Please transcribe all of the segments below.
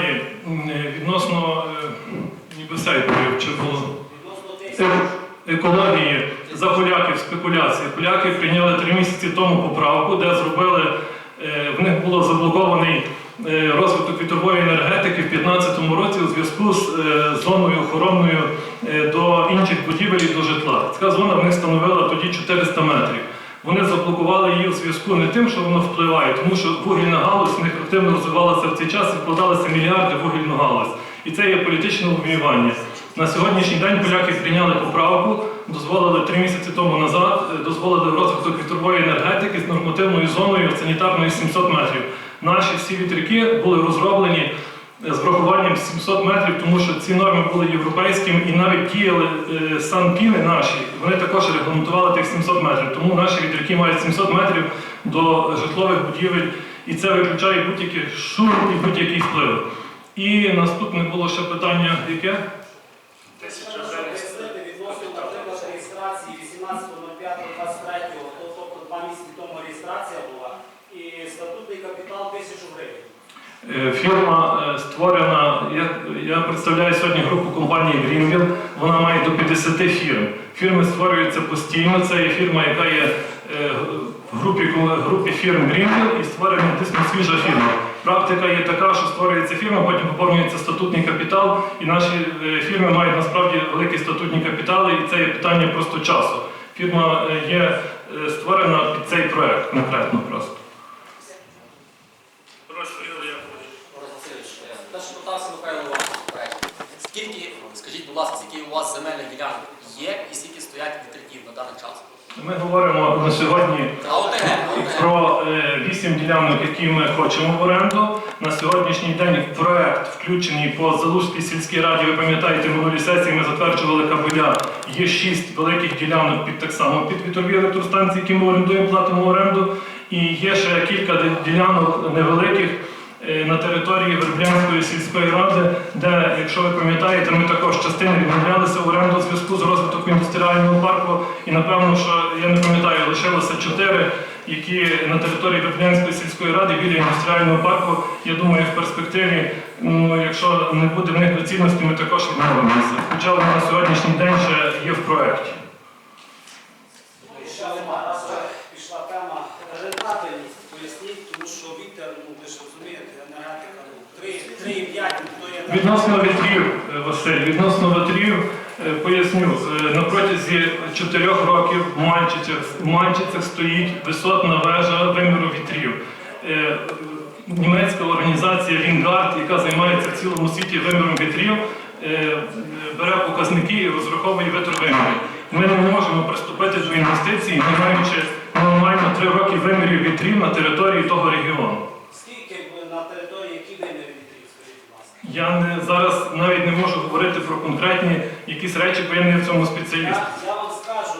далі е, відносно е, ніби сейфів, чи було Е- екології за поляків спекуляції. Поляки прийняли три місяці тому поправку, де зробили в них було заблокований розвиток вітрової енергетики в 2015 році у зв'язку з зоною охоронною до інших будівель і до житла. Ця зона в них становила тоді 400 метрів. Вони заблокували її у зв'язку не тим, що воно впливає, тому що вугільна галузь в них активно розвивалася в цей час і вкладалися мільярди в вугільну галузь. І це є політичне лобіювання. На сьогоднішній день поляки прийняли поправку, дозволили три місяці тому назад, е, дозволили розвиток вітрової енергетики з нормативною зоною санітарною 700 метрів. Наші всі вітряки були розроблені з врахуванням 700 метрів, тому що ці норми були європейськими і навіть діяли е, санпіни наші, вони також регламентували тих 700 метрів. Тому наші вітряки мають 700 метрів до житлових будівель, і це виключає будь-який шум і будь-який вплив. І наступне було ще питання, яке? Пояснити відносно, наприклад, реєстрації 18.05.23, тобто два місяці тому реєстрація була, і статутний капітал 1000 гривень. Е, Фірма створена, я, я представляю сьогодні групу компанії Greenville, вона має до 50 фірм. Фірми створюються постійно, це є фірма, яка є е, в групі, групі фірм Greenville і створена дійсно свіжа фірма. Практика є така, що створюється фірма, потім поповнюється статутний капітал, і наші е, фірми мають насправді великі статутні капітали, і це є питання просто часу. Фірма е, є створена під цей проект конкретно просто. Прошу, Ігор Яковлевич. Борис Васильович, е, те, що питався Михайло Іванович проект. Скільки, скажіть, будь ласка, скільки у вас земельних ділянок є і скільки стоять вітряків на даний час? Ми говоримо на сьогодні про е, вісім ділянок, які ми хочемо в оренду. На сьогоднішній день в проект включений по Залузькій сільській раді. Ви пам'ятаєте, минулій сесії ми затверджували кабеля. Є шість великих ділянок під так само під вітрові електростанції, які ми орендуємо, платимо оренду. І є ще кілька ділянок невеликих. Е, На території Верблянської сільської ради, де, якщо ви пам'ятаєте, ми також частини відмовлялися в оренду у зв'язку з розвитком індустріального парку. І напевно, що я не пам'ятаю, лишилося чотири, які на території Верблянської сільської ради біля індустріального парку. Я думаю, в перспективі, ну, якщо не буде в них доцільності, ми також відмовимося. Хоча на сьогоднішній день ще є в проєкті. І ще одна пішла тема рентабельність. Поясніть, тому що вітер, ну ви ж розумієте, енергетика, ну 3, 3,5, ну то є... Відносно вітрів, е, Василь, відносно вітрів, е, поясню, е, на протязі чотирьох років в Мальчицях, в Мальчицях стоїть висотна вежа виміру вітрів. Німецька організація Вінгард, яка займається в цілому світі виміром вітрів, бере показники і розраховує вітровиміри. Ми не можемо приступити до інвестицій, не маючи нормально три роки вимірів вітрів на території того регіону. Скільки б на території, які виміри вітрів, скажіть, будь ласка? Я не, зараз навіть не можу говорити про конкретні якісь речі, бо я не в цьому спеціаліст. Я, я вам скажу,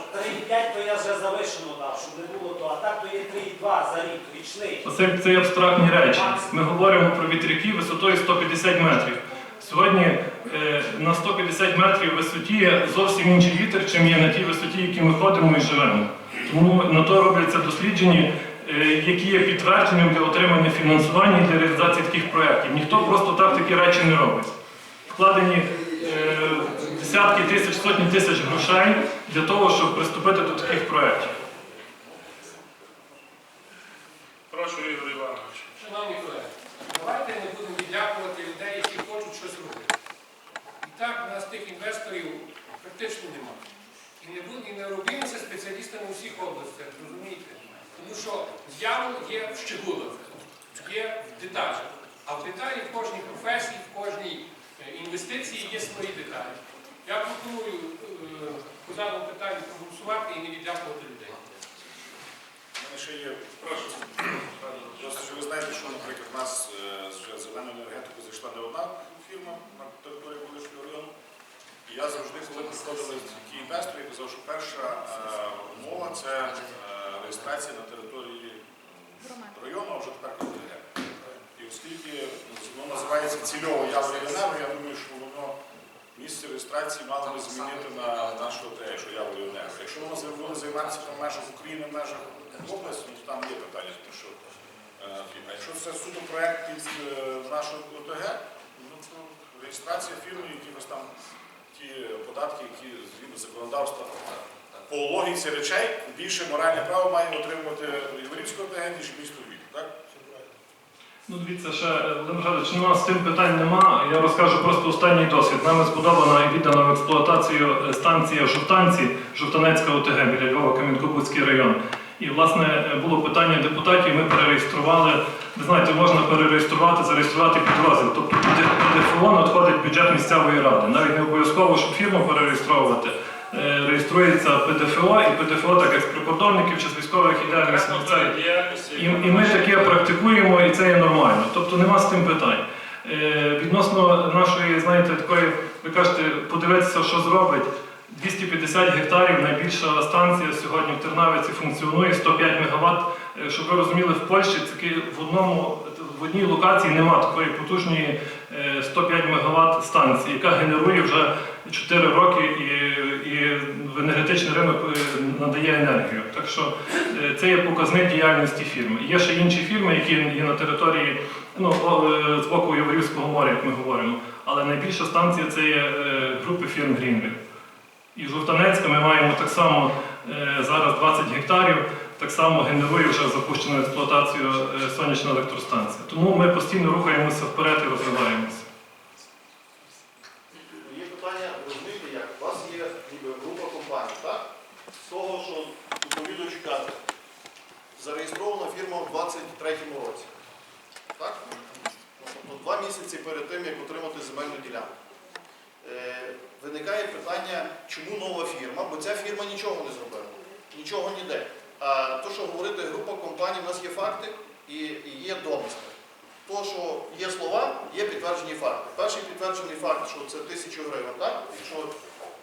3,5 то я вже завишено дав, щоб не було то, а так то є 3,2 за рік, річний. Це, це абстрактні речі. Ми говоримо про вітряки висотою 150 метрів. Сьогодні е, на 150 метрів висоті зовсім інший вітер, чим є на тій висоті, які ми ходимо і живемо. Тому на то робляться дослідження, які є підтвердженням для отримання фінансування і для реалізації таких проєктів. Ніхто просто так такі речі не робить. Вкладені е, десятки тисяч, сотні тисяч грошей для того, щоб приступити до таких проєктів. Прошу, Ігор Іванович. Шановні колеги, давайте не будемо відлякувати людей, які хочуть щось робити. І так у нас тих інвесторів практично немає. І не, не робилися спеціалістами у всіх областях, розумієте? Тому що дьявол є в щегулах, є в деталях. А в деталі в кожній професії, в кожній е, інвестиції є свої деталі. Я пропоную е, по даному питанню проголосувати і не відлякувати людей. Ще є, прошу. Просто що ви знаєте, що, наприклад, в нас е, з зеленою енергетикою зайшла не одна фірма на території Волинського району. І я завжди, коли приходили такі інвестори, я казав, що перша умова це реєстрація на території району, а вже тепер КТГ. І оскільки воно називається цільово Яворівнево, я думаю, що воно місце реєстрації мало би змінити на нашу ОТЕ, що Яворівнево. Якщо воно буде займатися в межах України, в межах області, то там є питання, тому що е, а якщо це суто проект під е, нашу ОТГ, реєстрація фірми, якихось там ті податки, які згідно законодавства. По логіці речей більше моральне право має отримувати Єврейського ОТГ, ніж місто Львів. Так? Ну, дивіться, ще Володимир ну, у нас з тим питань нема. Я розкажу просто останній досвід. Нами збудована і віддана в експлуатацію е, станція Жовтанці, Жовтанецька ОТГ біля Львова, Кам'янкобудський район. І, власне, е, було питання депутатів, ми перереєстрували. Ви знаєте, можна перереєструвати, зареєструвати підрозділ. Тобто під ДФО надходить бюджет місцевої ради. Навіть не обов'язково, щоб фірму перереєстровувати. Е, Реєструється ПДФО, і ПДФО, так як з прикордонників чи з військових іде місцевий. І, і ми таке практикуємо, і це є нормально. Тобто нема з тим питань. Е, відносно нашої, знаєте, такої, ви кажете, подивитися, що зробить. 250 гектарів, найбільша станція сьогодні в Тернавиці функціонує, 105 МВт. Е, Щоб ви розуміли, в Польщі таки в одному в одній локації немає такої потужної е, 105 МВт станції, яка генерує вже 4 роки і, і енергетичний ринок е, надає енергію. Так що е, це є показник діяльності фірми. Є ще інші фірми, які є на території ну, е, з боку Яворівського моря, як ми говоримо. Але найбільша станція це є групи фірм Грінвіл. І Жовтанецька ми маємо так само зараз 20 гектарів, так само генерує вже запущену експлуатацію сонячна електростанція. Тому ми постійно рухаємося вперед і розвиваємося. Є питання, розумієте як? У вас є ніби група компаній, так? З того, що доповідач каже, зареєстрована фірма в 23-му році. Так? Ну, Тобто два місяці перед тим, як отримати земельну ділянку. Е, виникає питання, чому нова фірма, бо ця фірма нічого не зробила. Нічого ніде. А то, що говорити група компаній, у нас є факти і, і є домисли. То, що є слова, є підтверджені факти. Перший підтверджений факт, що це тисячу гривень, Якщо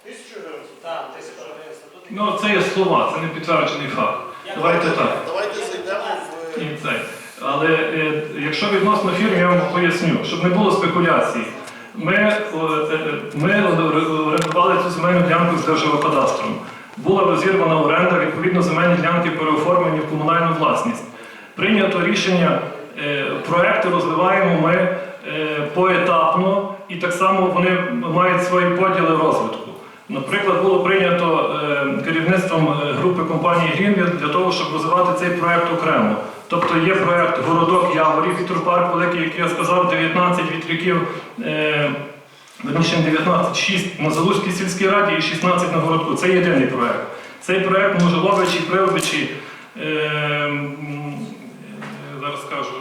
тисячу гривень, Так, тисячу гривень статутний Ну, це є слова, це не підтверджений факт. Давайте так. давайте зайдемо в. І це. Але е, якщо відносно фірм, я вам поясню, щоб не було спекуляцій. Ми, е, е, ми орендували цю земельну ділянку з Держгеокадастром. Була розірвана оренда, відповідно, земельні ділянки переоформлені в комунальну власність. Прийнято рішення, е, проекти розвиваємо ми е, поетапно, і так само вони мають свої поділи розвитку. Наприклад, було прийнято е, керівництвом е, групи компанії Greenville для того, щоб розвивати цей проект окремо. Тобто є проект Городок Яворів, вітропарк великий, який я сказав, 19 вітряків, е, верніше 19, 6 на Залузькій сільській раді і 16 на городку. Це єдиний проект. Цей проект Можеловичі, Привичі, е, м, е, зараз скажу,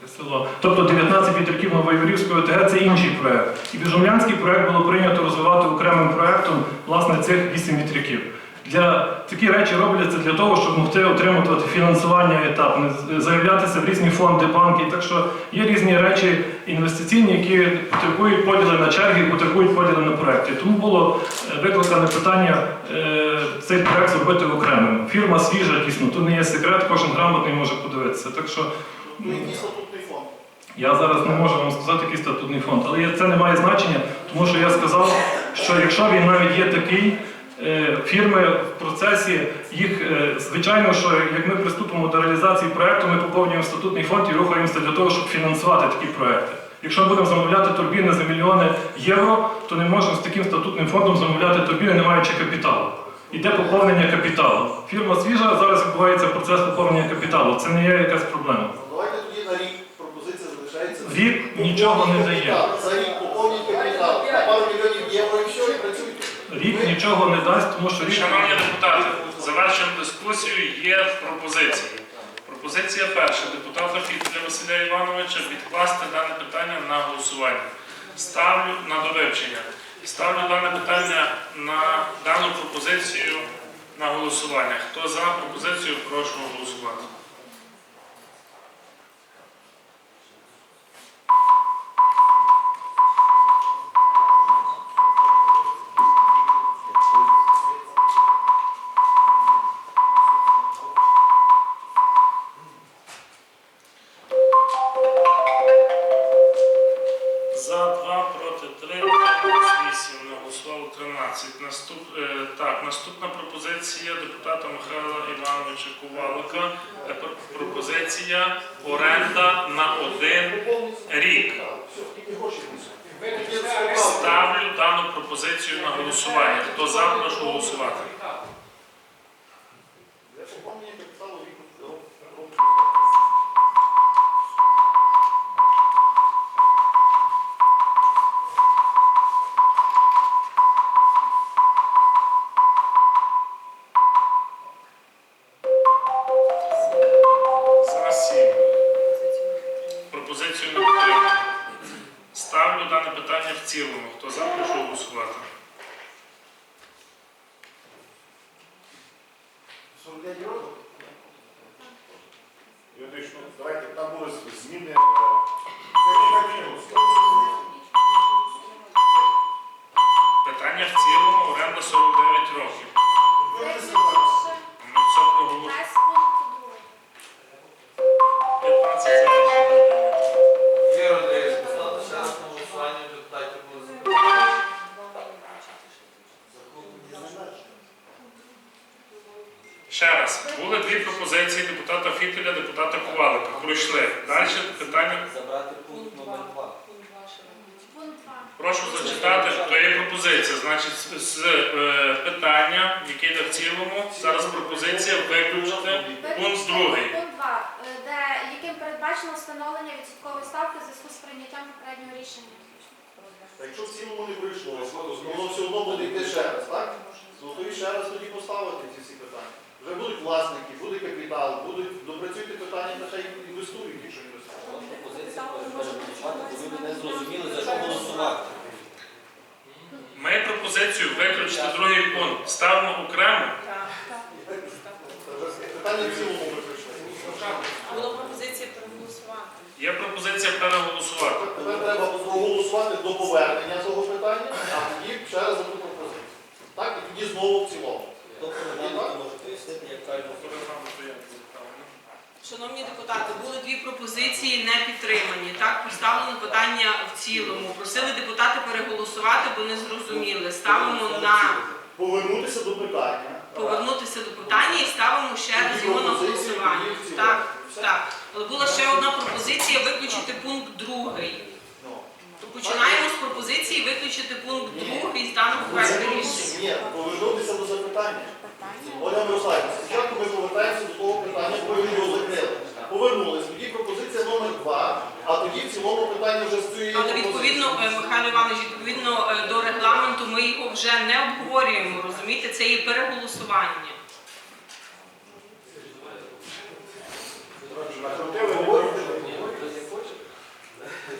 яке село. Тобто 19 вітряків Новоєврівської ОТГ це інший проект. І Біжумлянський проект було прийнято розвивати окремим проектом власне цих 8 вітряків. Для такі речі робляться для того, щоб могти отримувати фінансування етапне, заявлятися в різні фонди, банки. Так що є різні речі інвестиційні, які потребують поділи на черги, потребують поділи на проекти. Тому було е, викликане питання е, цей проект зробити окремим. Фірма свіжа, дійсно, тут не є секрет, кожен грамотний може подивитися. Так що Ну, який статутний фонд? Я зараз не можу вам сказати, який статутний фонд, але це не має значення, тому що я сказав, що якщо він навіть є такий, е, фірми в процесі їх, е, звичайно, що як ми приступимо до реалізації проекту, ми поповнюємо статутний фонд і рухаємося для того, щоб фінансувати такі проекти. Якщо будемо замовляти турбіни за мільйони євро, то не можемо з таким статутним фондом замовляти турбіни, не маючи капіталу. Іде поповнення капіталу. Фірма свіжа, зараз відбувається процес поповнення капіталу. Це не є якась проблема. Давайте тоді на рік пропозиція Рік нічого не дає. За рік поповніть капітал. На пару мільйонів євро і все, і працюйте. Рік нічого не дасть, тому що рік Шановні депутати, завершуємо дискусію. Є пропозиції. Пропозиція перша депутата Фітля Василя Івановича відкласти дане питання на голосування. Ставлю на довивчення. Ставлю дане питання на дану пропозицію на голосування. Хто за пропозицію, прошу голосувати. Пропозиція депутата Михайла Івановича Ковалика. Е, Пропозиція оренда на один рік. Не дану пропозицію на голосування. Хто за, прошу голосувати. Цілому, зараз пропозиція виключити пункт другий. Пункт 2, де яким передбачено встановлення відсоткової ставки в зв'язку з прийняттям попереднього рішення. Та Якщо в цілому не пройшло, воно все одно буде йти ще раз, так? Ну то і ще раз тоді поставити ці всі питання. Вже будуть власники, буде капітал, будуть допрацюйте питання, та хай інвестують, якщо інвестують. Пропозиція бо ви не зрозуміли, за що голосувати. Ми пропозицію виключити другий пункт. Ставимо окремо. Питання в цілому пройшли. Була пропозиція проголосувати. Є пропозиція переголосувати. Тепер треба проголосувати до повернення цього питання, а тоді ще раз за ту пропозицію. Так, і тоді знову в цілому. Хто регламенту може пояснити, як правильно Шановні депутати, були дві пропозиції не підтримані. Так, поставлено питання в цілому. Просили депутати переголосувати, бо не зрозуміли. Ставимо на Повернутися до питання. повернутися до питання і ставимо ще раз його на голосування. Так, так. Але була ще одна пропозиція виключити пункт другий. Ну. То починаємо з пропозиції виключити пункт другий з даного проекту рішення. Ні, повернутися до запитання. Оля Мирославівна, спочатку ми повертаємося до того питання, про його закрили. Повернулися, тоді пропозиція номер два, а тоді в цілому питання вже з цієї Але відповідно, е, Михайло Іванович, відповідно е, до регламенту, ми його вже не обговорюємо. Розумієте, це є переголосування.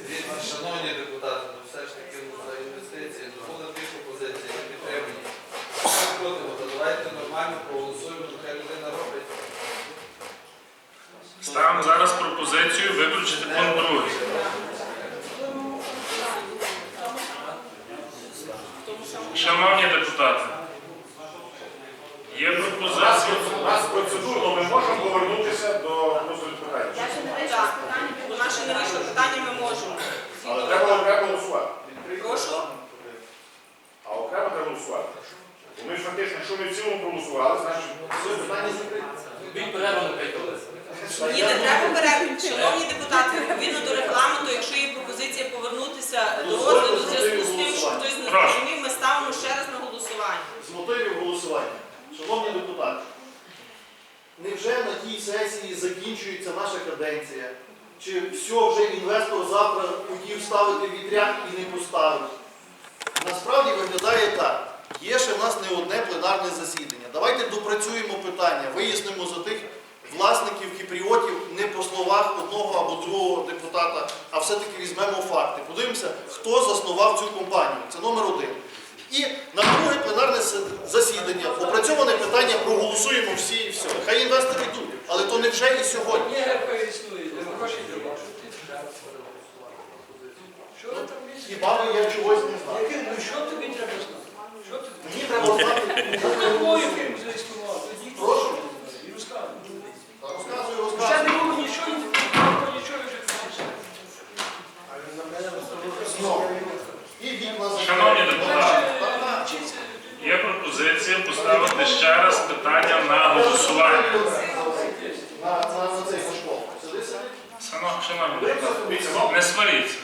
Дивіться, Шановні депутати, ну все ж таки ну, за інвестиції, ну, були дві пропозиції, не підтримані. Що проти, то давайте нормально проголосуємо, нехай людина робить. Ставимо зараз пропозицію виключити пункт другий. Шановні депутати, є У нас, пропозиція. у нас процедурно ми можемо повернутися до розгляду питання. Я ще не вийшла Так. з питання. У нас ще не вийшло питання, ми можемо. Але треба окремо голосувати. Прошу. А окремо треба голосувати. Бо ми ж фактично, якщо ми в цілому проголосували, значить Все питання закрите. Ні, не треба перерву. Шановні депутати, відповідно до регламенту, якщо є пропозиція повернутися до розгляду в зв'язку з тим, що хтось не зрозумів, ми ставимо ще раз на голосування. З мотивів голосування. Шановні депутати, невже на тій сесії закінчується наша каденція? Чи все вже інвестор завтра хотів ставити вітряк і не поставив? Насправді виглядає так. Є ще в нас не одне пленарне засідання. Давайте допрацюємо питання, вияснимо за тих власників кіпріотів не по словах одного або другого депутата, а все-таки візьмемо факти. Подивимося, хто заснував цю компанію. Це номер один. І на друге пленарне засідання опрацьоване питання проголосуємо всі і все. Хай інвестори йдуть, але то не вже і сьогодні. Хіба ми я чогось не знаю? Ну що тобі треба знати? Що тобі? Мені треба знати. поставити ще раз питання на голосування. Не сваріться.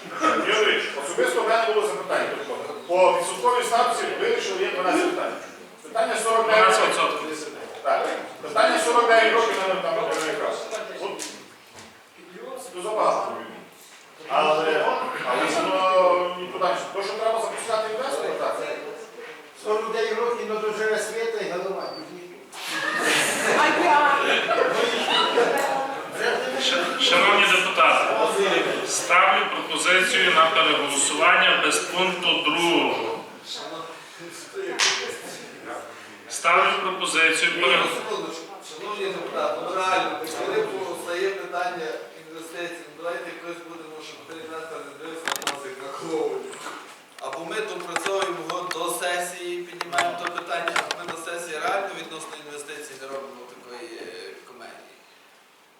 Юрій, особисто в мене було запитання. По відсутковій ставці вирішили є 12 питань. Питання 49 Питання 49 років мене там якраз. Безопасно. Але, але, але, але, але, але, але, але, але, але, але, але, 100 людей років, але то живе світа і голова. Шановні депутати, ставлю пропозицію на переголосування без пункту 2. Ставлю пропозицію. Шановні депутати, ну, реально, коли стає питання інвестицій, ну, давайте якось будемо, щоб передати не дивитися на нас. Або ми тут про сесії, піднімаємо то питання, а ми на сесії реально відносно інвестицій не робимо такої е, комедії.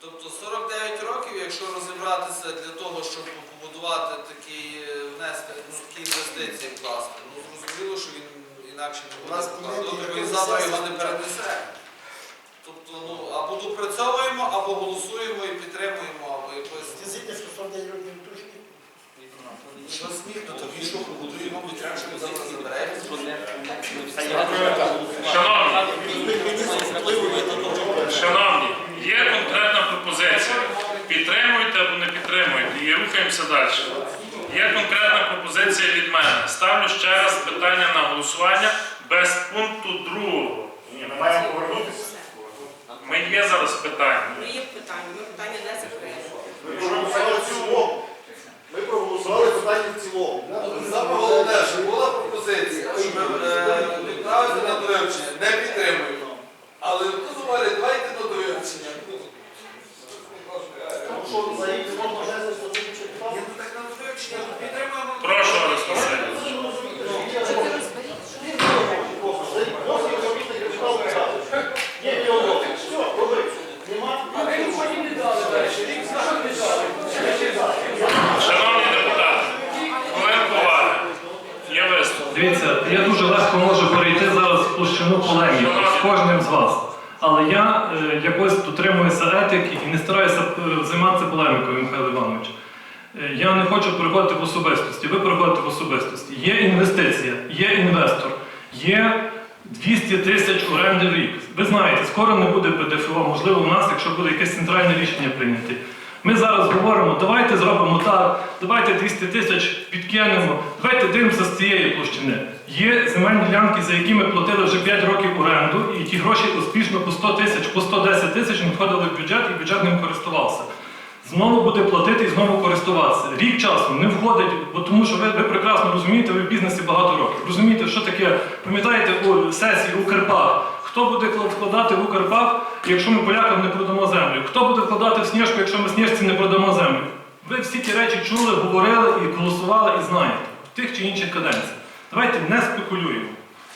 Тобто 49 років, якщо розібратися для того, щоб побудувати такі е, внести, ну, такі інвестиції вкласти, ну зрозуміло, що він інакше не буде вкладати. Він завтра його не перенесе. Тобто, ну, або допрацьовуємо, або голосуємо і підтримуємо, або якось. Що смішно, то він що побудуємо, ми треба, щоб завтра заберемо. Шановні, шановні, є конкретна пропозиція. Підтримуйте або не підтримуйте і рухаємося далі. Є конкретна пропозиція від мене. Ставлю ще раз питання на голосування без пункту другого. Ні, ми маємо повернутися. Ми є зараз питання. Ну є питання, ми питання не закриємо. Ми проголосували в цілому. Ми проголосували питання в цілому. Саме головне, що була пропозиція, щоб е, відправити на довивчення, не підтримуємо. Але тут говорять, давайте на довивчення. Ну що, за рік не можна внести статутичний Ні, питання? ну так на довивчення, ну, підтримуємо. Прошу, Орес Васильович. За рік можна економічний капітал вказати. Є мільйон. Все, роби. Нема? Шановні депутати, хвилинку уваги. Є виступ. Дивіться, я дуже легко можу перейти зараз в площину полеміки з кожним з вас. Але я е, якось дотримуюся етики і не стараюся е, займатися полемікою, Михайло Іванович. Е, я не хочу переходити в особистості. Ви переходите в особистості. Є інвестиція, є інвестор, є 200 тисяч оренди в рік. Ви знаєте, скоро не буде ПДФО, можливо, у нас, якщо буде якесь центральне рішення прийняти. Ми зараз говоримо, давайте зробимо так, давайте 200 тисяч підкинемо, давайте дивимося з цієї площини. Є земельні ділянки, за які ми платили вже 5 років оренду, і ті гроші успішно по 100 тисяч, по 110 тисяч надходили в бюджет, і бюджет ним користувався. Знову буде платити і знову користуватися. Рік часу не входить, бо тому що ви, ви прекрасно розумієте, ви в бізнесі багато років. Розумієте, що таке, пам'ятаєте у сесії Укрпак? Хто буде вкладати в Укрпак, якщо ми полякам не продамо землю? Хто буде вкладати в Сніжку, якщо ми Сніжці не продамо землю? Ви всі ті речі чули, говорили і голосували, і знаєте в тих чи інших каденціях. Давайте не спекулюємо.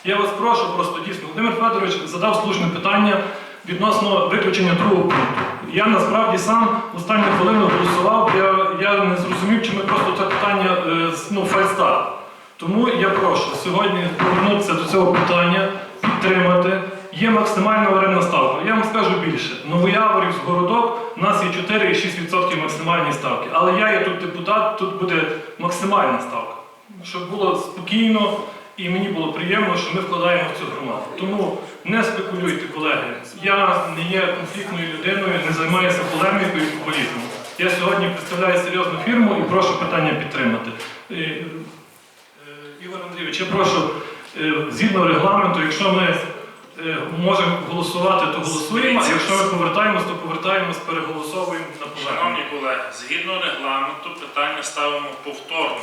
Я вас прошу просто дійсно. Володимир Федорович задав слушне питання відносно виключення другого пункту. Я насправді сам останню хвилину голосував, я, я не зрозумів, чи ми просто це питання е, ну, фальстарт. Тому я прошу сьогодні повернутися до цього питання, підтримати. Є максимальна орендна ставка. Я вам скажу більше. Новояворів з городок у нас є 4,6% максимальні ставки. Але я є тут депутат, тут буде максимальна ставка. Щоб було спокійно і мені було приємно, що ми вкладаємо в цю громаду. Тому не спекулюйте, колеги. Я не є конфліктною людиною, не займаюся полемікою і популізмом. Я сьогодні представляю серйозну фірму і прошу питання підтримати. Е, е, Ігор Андрійович, я прошу, е, згідно регламенту, якщо ми можемо голосувати, то голосуємо, а якщо ми повертаємось, то повертаємось, переголосовуємо на повернення. Шановні колеги, згідно регламенту, питання ставимо повторно.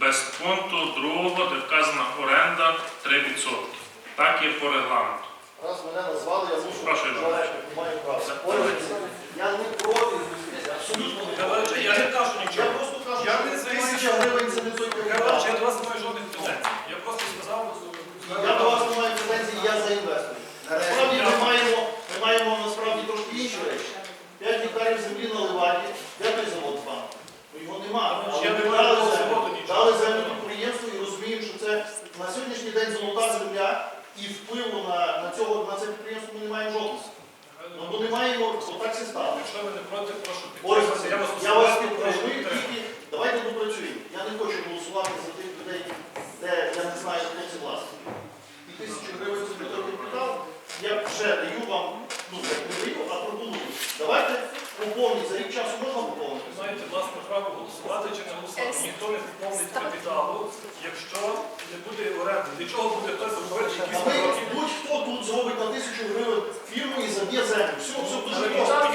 Без пункту другого, де вказана оренда 3%. Так є по регламенту. Раз мене назвали, я мушу Прошу, Іван. маю право. Я не проти, абсолютно не проти. Я не кажу Я Для чого буде хтось обговорити якісь А ви будь-хто тут зробить на тисячу гривень фірму і заб'є землю. Все, все дуже просто.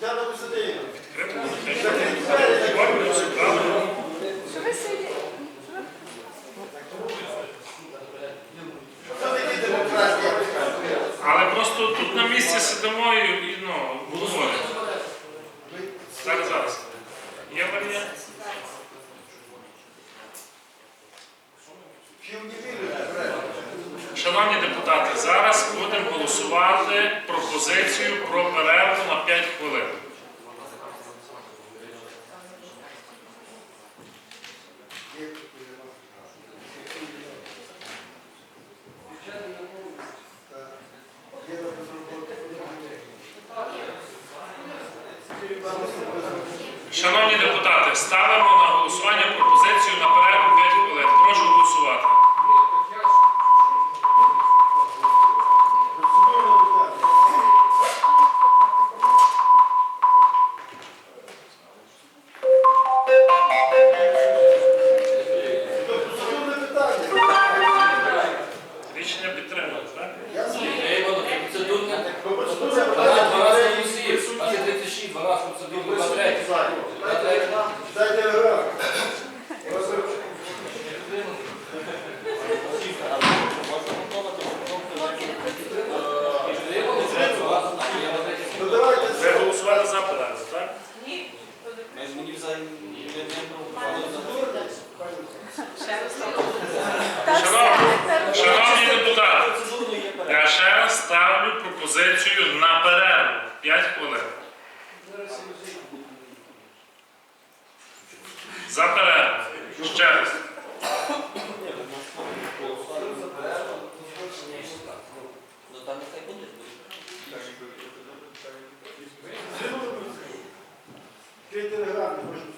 Дяна Костянтинівна. Закрить Але просто тут на місці сидимо і ну, говоримо. депутати, зараз будемо голосувати пропозицію про перерву на 5 хвилин. ставлю пропозицію на перерву. 5 хвилин. За перерву. Ще раз. Три телеграми можна.